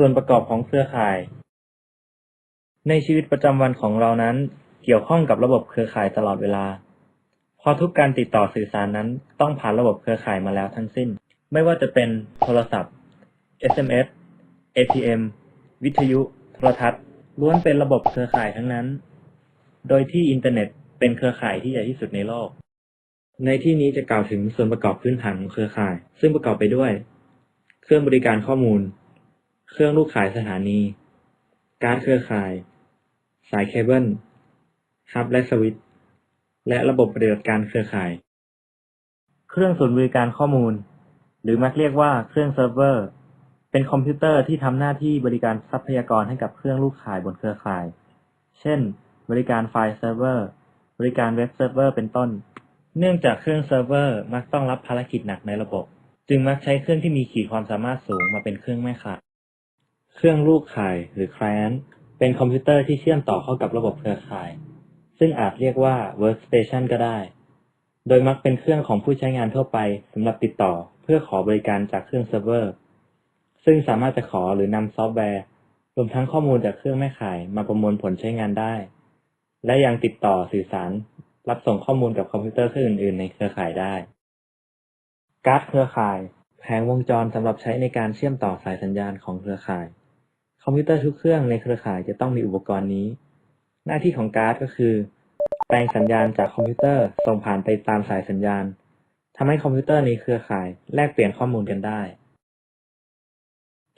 ส่วนประกอบของเครือข่าย ในชีวิตประจำวันของเรานั้น เกี่ยวข้องกับระบบเครือข่ายตลอดเวลาพราะทุกการติดต่อสื่อสารนั้นต้องผ่านระบบเครือข่ายมาแล้วทั้งสิ้น ไม่ว่าจะเป็นโทรศัพท์ SMS ATM วิทยุโทรทัศน์ล้วนเป็นระบบเครือข่ายทั้งนั้น โดยที่อินเทอร์เน็ตเป็นเครือข่ายที่ใหญ่ที่สุดในโลก ในที่นี้จะกล่าวถึงส่วนประกอบพื้นฐานของเครือข่าย ซึ่งประกอบไปด้วย เครื่องบริการข้อมูล เครื่องลูกขายสถานี การ์ดเครือข่าย สายเคเบิล ฮับและสวิตช์ และระบบปฏิบัติการเครือข่าย เครื่องศูนย์บริการข้อมูล หรือมักเรียกว่าเครื่องเซิร์ฟเวอร์ เป็นคอมพิวเตอร์ที่ทำหน้าที่บริการทรัพยากรให้กับเครื่องลูกข่ายบนเครือข่าย เช่น บริการไฟล์เซิร์ฟเวอร์ บริการเว็บเซิร์ฟเวอร์ เป็นต้น เนื่องจากเครื่องเซิร์ฟเวอร์มักต้องรับภารกิจหนักในระบบ จึงมักใช้เครื่องที่มีขีดความสามารถสูงมาเป็นเครื่องแม่ข่าย เครื่องลูกข่ายหรือ client เป็นคอมพิวเตอร์ที่เชื่อมต่อเข้ากับระบบเครือข่าย ซึ่งอาจเรียกว่า workstation ก็ได้ โดยมักเป็นเครื่องของผู้ใช้งานทั่วไปสำหรับติดต่อเพื่อขอบริการจากเครื่องเซิร์ฟเวอร์ ซึ่งสามารถจะขอหรือนำซอฟต์แวร์ รวมทั้งข้อมูลจากเครื่องแม่ข่ายมาประมวลผลใช้งานได้ และยังติดต่อสื่อสาร รับส่งข้อมูลกับคอมพิวเตอร์เครื่องอื่นๆ ในเครือข่ายได้ การ์ดเครือข่ายแผงวงจรสำหรับใช้ในการเชื่อมต่อสายสัญญาณของเครือข่าย อมพิวเตอร์ทุกเครื่องในเครือข่ายจะต้องมีอุปกรณ์นี้ หน้าที่ของการ์ดก็คือ แปลงสัญญาณจากคอมพิวเตอร์ส่งผ่านไปตามสายสัญญาณทำให้คอมพิวเตอร์ในเครือข่ายแลกเปลี่ยนข้อมูลกันได้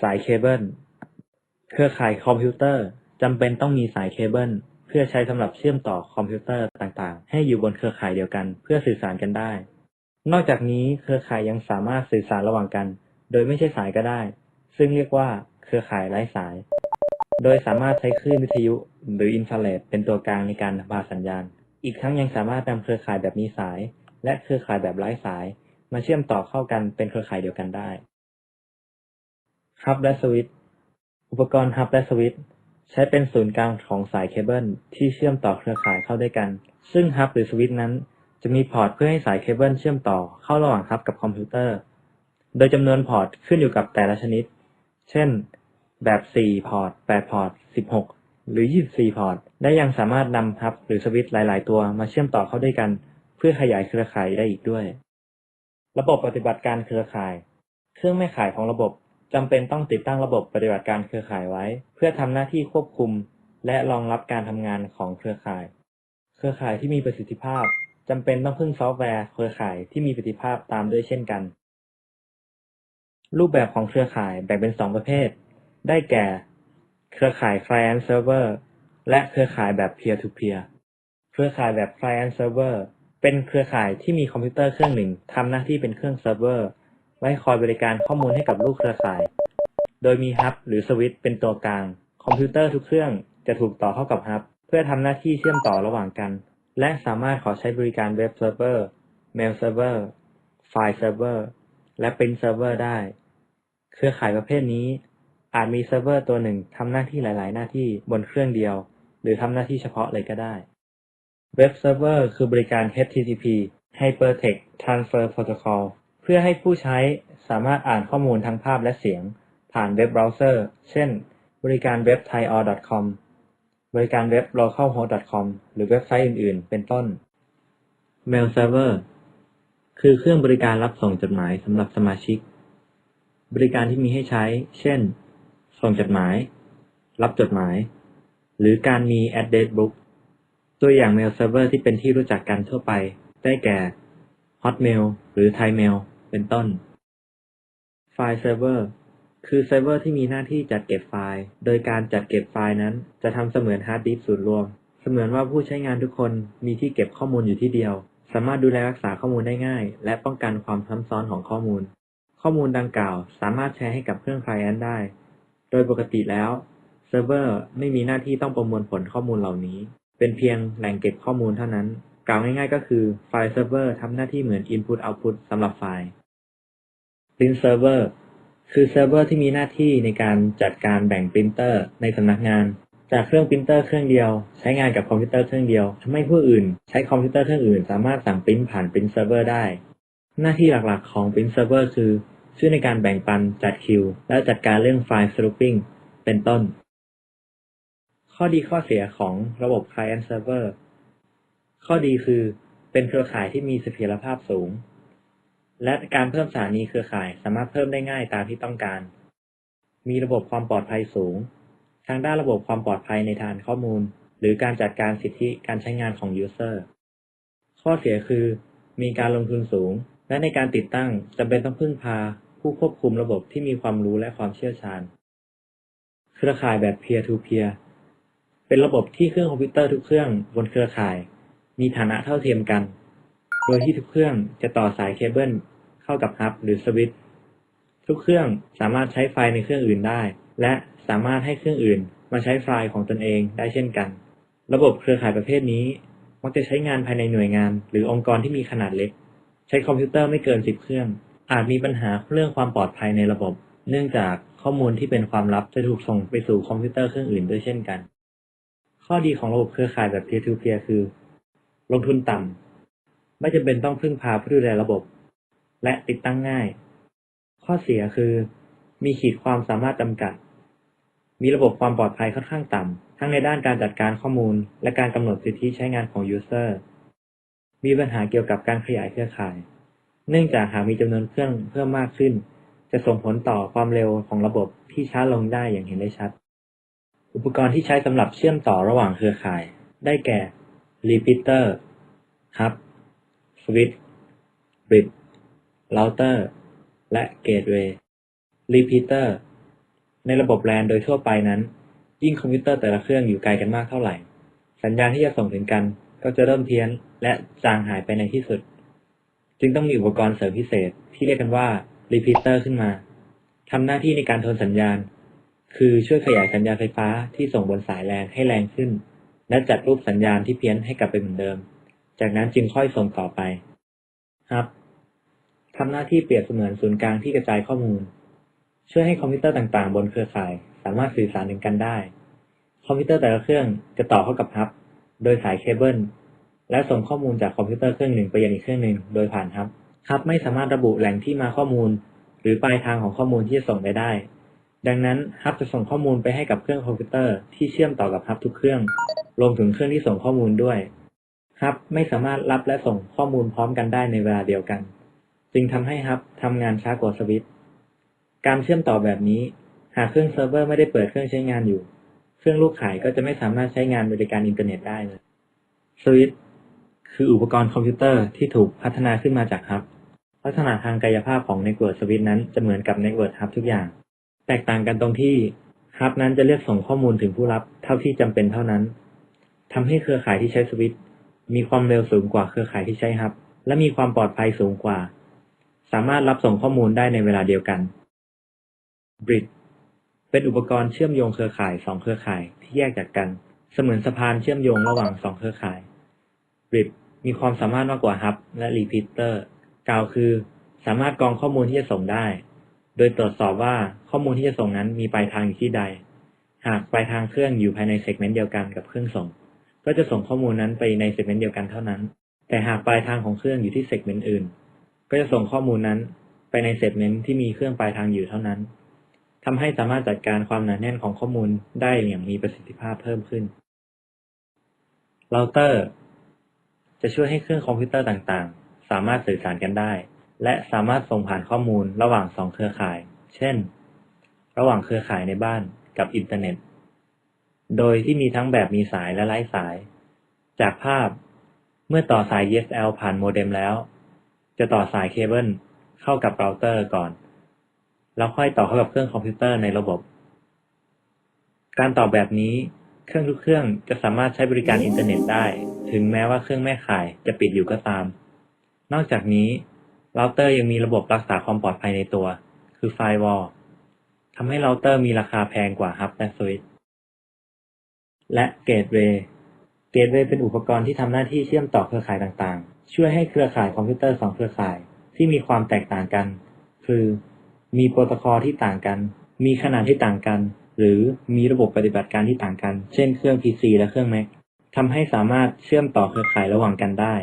สายเคเบิล เครือข่ายคอมพิวเตอร์จำเป็นต้องมีสายเคเบิลเพื่อใช้สำหรับเชื่อมต่อคอมพิวเตอร์ต่างๆ ให้อยู่บนเครือข่ายเดียวกัน เพื่อสื่อสารกันได้ นอกจากนี้เครือข่ายยังสามารถสื่อสารระหว่างกัน โดยไม่ใช่สายก็ได้ ซึ่งเรียกว่า เครือข่ายไร้สาย โดยสามารถใช้คลื่นวิทยุหรืออินฟราเรดเป็นตัวกลางในการพาสัญญาณ อีกทั้งยังสามารถนำเครือข่ายแบบมีสาย และเครือข่ายแบบไร้สาย มาเชื่อมต่อเข้ากันเป็นเครือข่ายเดียวกันได้ฮับและสวิตช์อุปกรณ์ฮับและสวิตช์ใช้เป็นศูนย์กลางของสายเคเบิลที่เชื่อมต่อเครือข่ายเข้าด้วยกัน ซึ่งฮับหรือสวิตช์นั้น จะมีพอร์ตเพื่อให้สายเคเบิลเชื่อมต่อเข้าระหว่างฮับกับคอมพิวเตอร์ โดยจำนวนพอร์ตขึ้นอยู่กับแต่ละชนิด เช่น แบบ 4 พอร์ต 8 พอร์ต 16 หรือ 24 พอร์ต และยังสามารถนำฮับหรือสวิตช์หลาย ๆ ตัวมาเชื่อมต่อเข้าด้วยกัน เพื่อขยายเครือข่ายได้อีกด้วย ระบบปฏิบัติการเครือข่าย เครื่องแม่ข่ายของระบบจำเป็นต้องติดตั้งระบบปฏิบัติการเครือข่ายไว้ เพื่อทำหน้าที่ควบคุม และรองรับการทำงานของเครือข่าย เครือข่ายที่มีประสิทธิภาพจำเป็นต้องพึ่งซอฟต์แวร์เครือข่ายที่มีประสิทธิภาพตามด้วยเช่นกัน รูปแบบของเครือข่ายแบ่งเป็น2ประเภท ได้แก่ เครือข่าย Client Server และเครือข่ายแบบ Peer to Peer เครือข่ายแบบ Client Server เป็นเครือข่ายที่มีคอมพิวเตอร์เครื่องหนึ่งทำหน้าที่เป็นเครื่องเซิร์ฟเวอร์ไว้คอยบริการข้อมูลให้กับลูกเครือข่าย โดยมีฮับหรือสวิตช์เป็นตัวกลาง คอมพิวเตอร์ทุกเครื่องจะถูกต่อเข้ากับฮับเพื่อทำหน้าที่เชื่อมต่อระหว่างกัน และสามารถขอใช้บริการเว็บเซิร์ฟเวอร์เมลเซิร์ฟเวอร์ไฟล์เซิร์ฟเวอร์ และปริ้นเซิร์ฟเวอร์ได้ เครือข่ายประเภทนี้ อาจมีเซิร์ฟเวอร์ตัวหนึ่งทำหน้าที่หลาย ๆ หน้าที่บนเครื่องเดียว หรือทำหน้าที่เฉพาะเลยก็ได้เว็บเซิร์ฟเวอร์คือบริการ HTTP Hypertext Transfer Protocol เพื่อให้ผู้ใช้สามารถอ่านข้อมูลทั้งภาพและเสียง ผ่านเว็บเบราว์เซอร์ เช่น บริการเว็บ thaior.com บริการเว็บ localhost.com หรือเว็บไซต์อื่น ๆ เป็นต้น Mail Server คือเครื่องบริการรับส่งจดหมายสำหรับสมาชิก บริการที่มีให้ใช้ เช่น ส่งจดหมาย รับจดหมาย หรือการมี address book ตัวอย่าง Mail Server ที่เป็นที่รู้จักกันทั่วไป ได้แก่ Hotmail หรือ Thaimail เป็นต้นไฟล์เซิร์ฟเวอร์คือเซิร์ฟเวอร์ที่มีหน้าที่จัดเก็บไฟล์ โดยการจัดเก็บไฟล์นั้น จะทำเสมือนฮาร์ดดิสก์ศูนรวม เสมือนว่าผู้ใช้งานทุกคนมีที่เก็บข้อมูลอยู่ที่เดียว สามารถดูแลรักษาข้อมูลได้ง่าย และป้องกันความซ้ำซ้อนของข้อมูล ข้อมูลดังกล่าวสามารถแชร์ให้กับเครื่องไคลเอนได้ โดยปกติแล้วเซิร์ฟเวอร์ไม่มีหน้าที่ต้องประมวลผลข้อมูลเหล่านี้ เป็นเพียงแหล่งเก็บข้อมูลเท่านั้น กล่าวง่ายๆ ก็คือไฟล์เซิร์ฟเวอร์ทำหน้าที่เหมือน Input Output สำหรับไฟล์ Print Server คือเซิร์ฟเวอร์ที่มีหน้าที่ในการจัดการแบ่งปรินเตอร์ในสำนักงาน จากเครื่องปรินเตอร์เครื่องเดียว ใช้งานกับคอมพิวเตอร์เครื่องเดียวทำให้ผู้อื่น ใช้คอมพิวเตอร์เครื่องอื่น สามารถสั่งปริ้นผ่านปรินเซิร์ฟเวอร์ได้ หน้าที่หลักๆของปรินเซิร์ฟเวอร์คือ ช่วยในการแบ่งปันจัดคิว และจัดการเรื่องไฟล์ snooping เป็นต้น ข้อดีข้อเสียของระบบ Client Server ข้อดีคือเป็นเครือข่ายที่มีเสถียรภาพสูง และการเพิ่มสถานีเครือข่ายสามารถเพิ่มได้ง่ายตามที่ต้องการ มีระบบความปลอดภัยสูง ทางด้านระบบความปลอดภัยในฐานข้อมูล หรือการจัดการสิทธิการใช้งานของ User ข้อเสียคือ มีการลงทุนสูง และในการติดตั้งจำเป็นต้องพึ่งพา ผู้ควบคุมระบบที่มีความรู้และความเชี่ยวชาญ เครือข่ายแบบ peer to peer เป็นระบบที่เครื่องคอมพิวเตอร์ทุกเครื่องบนเครือข่าย มีฐานะเท่าเทียมกัน โดยที่ทุกเครื่องจะต่อสายเคเบิลเข้ากับฮับหรือสวิตช์ทุกเครื่องสามารถใช้ไฟในเครื่องอื่นได้ และ สามารถให้เครื่องอื่นมาใช้ไฟล์ของตนเองได้เช่นกัน ระบบเครือข่ายประเภทนี้ มักจะใช้งานภายในหน่วยงาน หรือองค์กรที่มีขนาดเล็ก ใช้คอมพิวเตอร์ไม่เกิน 10 เครื่อง อาจมีปัญหาเรื่องความปลอดภัยในระบบ เนื่องจากข้อมูลที่เป็นความลับจะถูกส่งไปสู่คอมพิวเตอร์เครื่องอื่นด้วยเช่นกัน ข้อดีของระบบเครือข่ายแบบ peer to peer คือ ลงทุนต่ำไม่จำเป็นต้องพึ่งพาผู้ดูแลระบบ และติดตั้งง่าย ข้อเสียคือ มีขีดความสามารถจำกัด มีระบบความปลอดภัยค่อนข้างต่ำ ทั้งในด้านการจัดการข้อมูล และการกำหนดสิทธิใช้งานของ User มีปัญหาเกี่ยวกับการขยายเครือข่าย เนื่องจากหากมีจำนวนเครื่องเพิ่มมากขึ้น จะส่งผลต่อความเร็วของระบบที่ช้าลงได้อย่างเห็นได้ชัด อุปกรณ์ที่ใช้สำหรับเชื่อมต่อระหว่างเครือข่าย ได้แก่ Repeater Hub Switch Bridge Router และ Gateway Repeater ในระบบ LAN โดยทั่วไปนั้น ยิ่งคอมพิวเตอร์แต่ละเครื่องอยู่ไกลกันมากเท่าไหร่ สัญญาณที่จะส่งถึงกันก็จะเริ่มเพี้ยนและจางหายไปในที่สุด จึงต้องมีอุปกรณ์เสริมพิเศษที่เรียกกันว่า Repeater ขึ้นมาทำหน้าที่ในการทนสัญญาณ คือช่วยขยายสัญญาณไฟฟ้าที่ส่งบนสายแลนให้แรงขึ้น และจัดรูปสัญญาณที่เพี้ยนให้กลับไปเหมือนเดิม จากนั้นจึงค่อยส่งต่อไปครับทำหน้าที่เปรียบเสมือนศูนย์กลางที่กระจายข้อมูล ช่วยให้คอมพิวเตอร์ต่างๆ บนเครือข่าย สามารถสื่อสารถึงกันได้ คอมพิวเตอร์แต่ละเครื่องจะต่อเข้ากับฮับ โดยสายเคเบิลและส่งข้อมูลจากคอมพิวเตอร์เครื่องหนึ่งไปยังอีกเครื่องหนึ่งโดยผ่านฮับฮับไม่สามารถระบุแหล่งที่มาข้อมูล หรือปลายทางของข้อมูลที่จะส่งไปได้ ดังนั้นฮับจะส่งข้อมูลไปให้กับเครื่องคอมพิวเตอร์ที่เชื่อมต่อกับฮับทุกเครื่อง รวมถึงเครื่องที่ส่งข้อมูลด้วยฮับไม่สามารถรับและส่งข้อมูลพร้อมกันได้ในเวลาเดียวกัน จึงทำให้ฮับทำงานช้ากว่าสวิตช์ การเชื่อมต่อแบบนี้ หากเครื่องเซิร์ฟเวอร์ไม่ได้เปิดเครื่องใช้งานอยู่ เครื่องลูกขายก็จะไม่สามารถใช้งานบริการอินเทอร์เน็ตได้เลยสวิตคืออุปกรณ์คอมพิวเตอร์ที่ถูกพัฒนาขึ้นมาจากฮับ ลักษณะทางกายภาพของ Network Switch นั้นจะเหมือนกับ Network Hub ทุกอย่าง แตกต่างกันตรงที่ฮับนั้นจะเลือกส่งข้อมูลถึงผู้รับเท่าที่จำเป็นเท่านั้นทำให้เครือข่ายที่ใช้สวิตมีความเร็วสูงกว่าเครือข่ายที่ใช้ฮับ และมีความปลอดภัยสูงกว่า สามารถรับส่งข้อมูลได้ในเวลาเดียวกัน Bridge เป็นอุปกรณ์เชื่อมโยงเครือข่ายสองเครือข่ายที่แยกจากกัน เสมือนสะพานเชื่อมโยงระหว่างสองเครือข่าย Bridge มีความสามารถมากกว่า Hub และ Repeater กล่าวคือ สามารถกรองข้อมูลที่จะส่งได้ โดยตรวจสอบว่าข้อมูลที่จะส่งนั้นมีปลายทางอยู่ที่ใด หากปลายทางเครื่องอยู่ภายในเซกเมนต์เดียวกันกับเครื่องส่ง ก็จะส่งข้อมูลนั้นไปในเซกเมนต์เดียวกันเท่านั้น แต่หากปลายทางของเครื่องอยู่ที่เซกเมนต์อื่น ก็จะส่งข้อมูลนั้นไปในเซกเมนต์ที่มีเครื่องปลายทางอยู่เท่านั้น ทำให้สามารถจัดการความหนาแน่นของข้อมูลได้อย่างมีประสิทธิภาพเพิ่มขึ้นเราเตอร์ จะช่วยให้เครื่องคอมพิวเตอร์ต่างๆ สามารถสื่อสารกันได้ และสามารถส่งผ่านข้อมูลระหว่างสองเครือข่าย เช่น ระหว่างเครือข่ายในบ้านกับอินเทอร์เน็ต โดยที่มีทั้งแบบมีสายและไร้สาย จากภาพเมื่อต่อสาย ESL ผ่านโมเด็มแล้ว จะต่อสายเคเบิลเข้ากับเราเตอร์ก่อน แล้วค่อยต่อเข้ากับเครื่องคอมพิวเตอร์ในระบบ การต่อแบบนี้เครื่องทุกเครื่องจะสามารถใช้บริการอินเทอร์เน็ตได้ ถึงแม้ว่าเครื่องแม่ข่ายจะปิดอยู่ก็ตาม นอกจากนี้เราเตอร์ยังมีระบบรักษาความปลอดภัยในตัว คือไฟวอลทำให้เราเตอร์มีราคาแพงกว่าฮับและสวิตช์และเกตเวย์เกตเวย์เป็นอุปกรณ์ที่ทำหน้าที่เชื่อมต่อเครือข่ายต่างๆ ช่วยให้เครือข่ายคอมพิวเตอร์สองเครือข่ายที่มีความแตกต่างกัน คือ มีโปรโตคอลที่ต่างกัน มีขนาดที่ต่างกัน หรือมีระบบปฏิบัติการที่ต่างกัน เช่นเครื่อง PC และเครื่อง Mac ทำให้สามารถเชื่อมต่อเครือข่ายระหว่างกันได้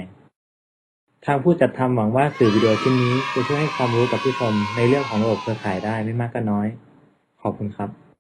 ทางผู้จัดทำหวังว่าสื่อวิดีโอชิ้นนี้จะช่วยให้ความรู้กับผู้ชมในเรื่องของระบบเครือข่ายได้ไม่มากก็น้อย ขอบคุณครับ